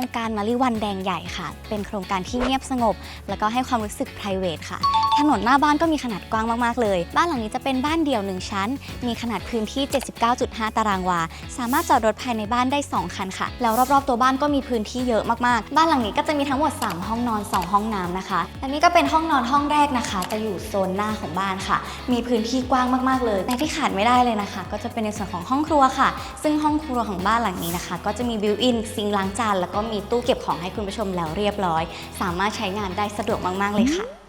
รงการมาริวันแดงใหญ่ค่ะ เป็นโครงการที่เงียบสงบ แล้วก็ให้ความรู้สึก p r i v a t ค่ะถนนหน้าบ้านก็มีขนาดกว้างมากๆเลย บ้านหลังนี้จะเป็นบ้านเดี่ยว 1 ชั้น มีขนาดพื้นที่ 79.5 ตารางวา สามารถจอดรถภายในบ้านได้ 2 คันค่ะ แล้วรอบๆตัวบ้านก็มีพื้นที่เยอะมากๆ บ้านหลังนี้ก็จะมีทั้งหมด 3 ห้องนอน 2 ห้องน้ำนะคะ และนี่ก็เป็นห้องนอนห้องแรกนะคะ จะอยู่โซนหน้าของบ้านค่ะ มีพื้นที่กว้างมากๆเลยแต่ที่ขาดไม่ได้เลยนะคะ ก็จะเป็นในส่วนของห้องครัวค่ะ ซึ่งห้องครัวของบ้านหลังนี้นะคะ ก็จะมีบิวอินซิงล้างจานแล้วก็มีตู้เก็บของให้คุณผู้ชมแล้วเรียบร้อย สามารถใช้งานได้สะดวกมากๆเลยค่ะ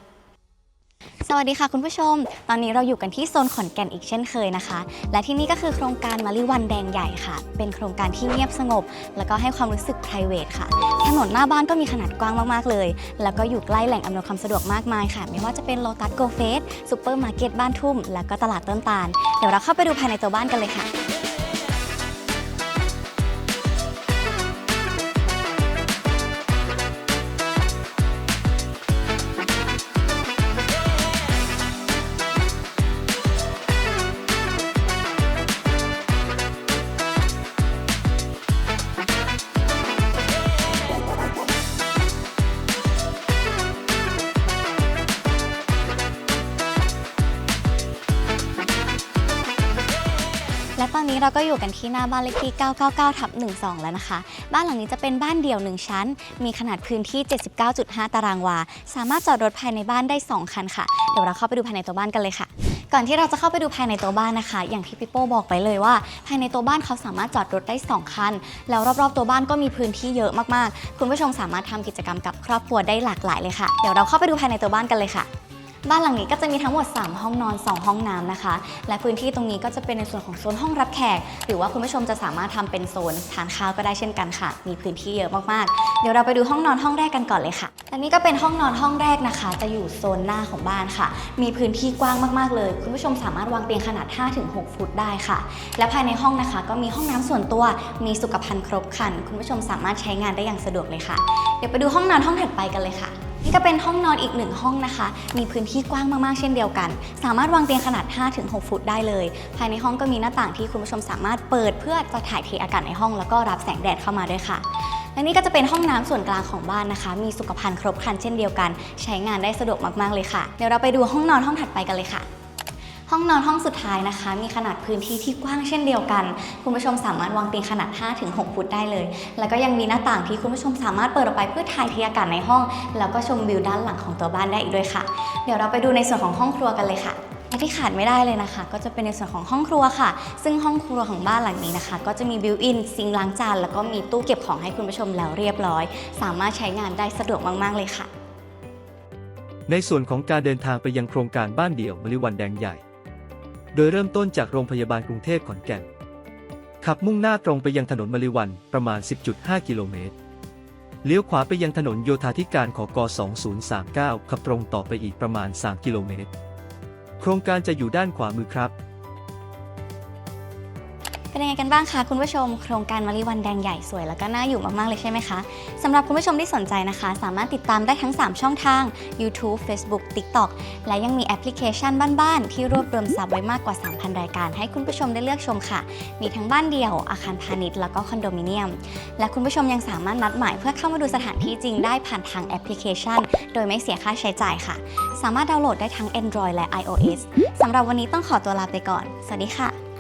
สวัสดีค่ะคุณผู้ชม ตอนนี้เราอยู่กันที่โซนขอนแก่นอีกเช่นเคยนะคะ และที่นี่ก็คือโครงการมาริวันแดงใหญ่ค่ะ เป็นโครงการที่เงียบสงบ แล้วก็ให้ความรู้สึก p r i v a t ค่ะ ถนนหน้าบ้านก็มีขนาดกว้างมาก ๆ เลย แล้วก็อยู่ใกล้แหล่งอำนวยความสะดวกมากมายค่ะ ไม่ว่าจะเป็นโลตัสโกเฟสซูเปอร์มาร์เก็ตบ้านทุ่ม แล้วก็ตลาดต้นตาล เดี๋ยวเราเข้าไปดูภายในตัวบ้านกันเลยค่ะ และตอนนี้เราก็อยู่กันที่หน้าบ้านเลขที่ 999ทับ12 แล้วนะคะ บ้านหลังนี้จะเป็นบ้านเดี่ยว 1 ชั้น มีขนาดพื้นที่ 79.5 ตารางวา สามารถจอดรถภายในบ้านได้ 2 คันค่ะ เดี๋ยวเราเข้าไปดูภายในตัวบ้านกันเลยค่ะ ก่อนที่เราจะเข้าไปดูภายในตัวบ้านนะคะ อย่างที่พี่โป้บอกไปเลยว่า ภายในตัวบ้านเขาสามารถจอดรถได้ 2 คัน แล้วรอบๆตัวบ้านก็มีพื้นที่เยอะมากๆ คุณผู้ชมสามารถทำกิจกรรมกับครอบครัวได้หลากหลายเลยค่ะ เดี๋ยวเราเข้าไปดูภายในตัวบ้านกันเลยค่ะ บ้านหลังนี้ก็จะมีทั้งหมด 3 ห้องนอน 2 ห้องน้ำนะคะ และพื้นที่ตรงนี้ก็จะเป็นในส่วนของโซนห้องรับแขก หรือว่าคุณผู้ชมจะสามารถทำเป็นโซนทานข้าวก็ได้เช่นกันค่ะ มีพื้นที่เยอะมากๆ เดี๋ยวเราไปดูห้องนอนห้องแรกกันก่อนเลยค่ะและนี่ก็เป็นห้องนอนห้องแรกนะคะ จะอยู่โซนหน้าของบ้านค่ะ มีพื้นที่กว้างมากๆเลย คุณผู้ชมสามารถวางเตียงขนาด 5-6 ฟุตได้ค่ะ และภายในห้องนะคะ ก็มีห้องน้ำส่วนตัว มีสุขภัณฑ์ครบครัน คุณผู้ชมสามารถใช้งานได้อย่างสะดวกเลยค่ะ เดี๋ยวไปดูห้องนอนห้องถัดไปกันเลยค่ะ นี่ก็เป็นห้องนอนอีกหนึ่งห้องนะคะ มีพื้นที่กว้างมากๆเช่นเดียวกัน สามารถวางเตียงขนาด 5-6 ฟุตได้เลย ภายในห้องก็มีหน้าต่างที่คุณผู้ชมสามารถเปิดเพื่อจะถ่ายเทอากาศในห้องแล้วก็รับแสงแดดเข้ามาด้วยค่ะและนี่ก็จะเป็นห้องน้ำส่วนกลางของบ้านนะคะ มีสุขภัณฑ์ครบครันเช่นเดียวกัน ใช้งานได้สะดวกมากๆเลยค่ะ เดี๋ยวเราไปดูห้องนอนห้องถัดไปกันเลยค่ะ ห้องนอนห้องสุดท้ายนะคะ มีขนาดพื้นที่ที่กว้างเช่นเดียวกัน คุณผู้ชมสามารถวางเตียงขนาด 5-6 ฟุตได้เลย แล้วก็ยังมีหน้าต่างที่คุณผู้ชมสามารถเปิดออกไปเพื่อถ่ายเทอากาศในห้อง แล้วก็ชมวิวด้านหลังของตัวบ้านได้อีกด้วยค่ะ เดี๋ยวเราไปดูในส่วนของห้องครัวกันเลยค่ะและที่ขาดไม่ได้เลยนะคะ ก็จะเป็นในส่วนของห้องครัวค่ะ ซึ่งห้องครัวของบ้านหลังนี้นะคะ ก็จะมีบิวอินซิงล้างจานแล้วก็มีตู้เก็บของให้คุณผู้ชมแล้วเรียบร้อย สามารถใช้งานได้สะดวกมากๆเลยค่ะ ในส่วนของการเดินทางไปยังโครงการบ้านเดี่ยวมริวันแดงใหญ่ โดยเริ่มต้นจากโรงพยาบาลกรุงเทพขอนแก่น ขับมุ่งหน้าตรงไปยังถนนมริวันประมาณ 10.5 กิโลเมตร เลี้ยวขวาไปยังถนนโยธาธิการขอก2039 ขับตรงต่อไปอีกประมาณ 3 กิโลเมตร โครงการจะอยู่ด้านขวามือครับ เป็นยังไงกันบ้างคะคุณผู้ชมโครงการมาริวันแดงใหญ่สวยแล้วก็น่าอยู่มาก ๆ เลยใช่ไหมคะสำหรับคุณผู้ชมที่สนใจนะคะ สามารถติดตามได้ทั้ง 3 ช่องทาง YouTube Facebook TikTok และยังมีแอปพลิเคชันบ้าน ๆ ที่รวบรวมซับไว้มากกว่า 3,000 รายการ ให้คุณผู้ชมได้เลือกชมค่ะ มีทั้งบ้านเดี่ยว อาคารพาณิชย์แล้วก็คอนโดมิเนียม และคุณผู้ชมยังสามารถนัดหมายเพื่อเข้ามาดูสถานที่จริงได้ผ่านทางแอปพลิเคชัน โดยไม่เสียค่าใช้จ่ายค่ะ สามารถดาวน์โหลดได้ทั้ง Android และ iOS สำหรับวันนี้ต้องขอตัวลาไปก่อน สวัสดีค่ะ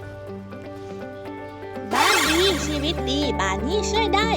ชีวิตดีบานนี่ช่วยได้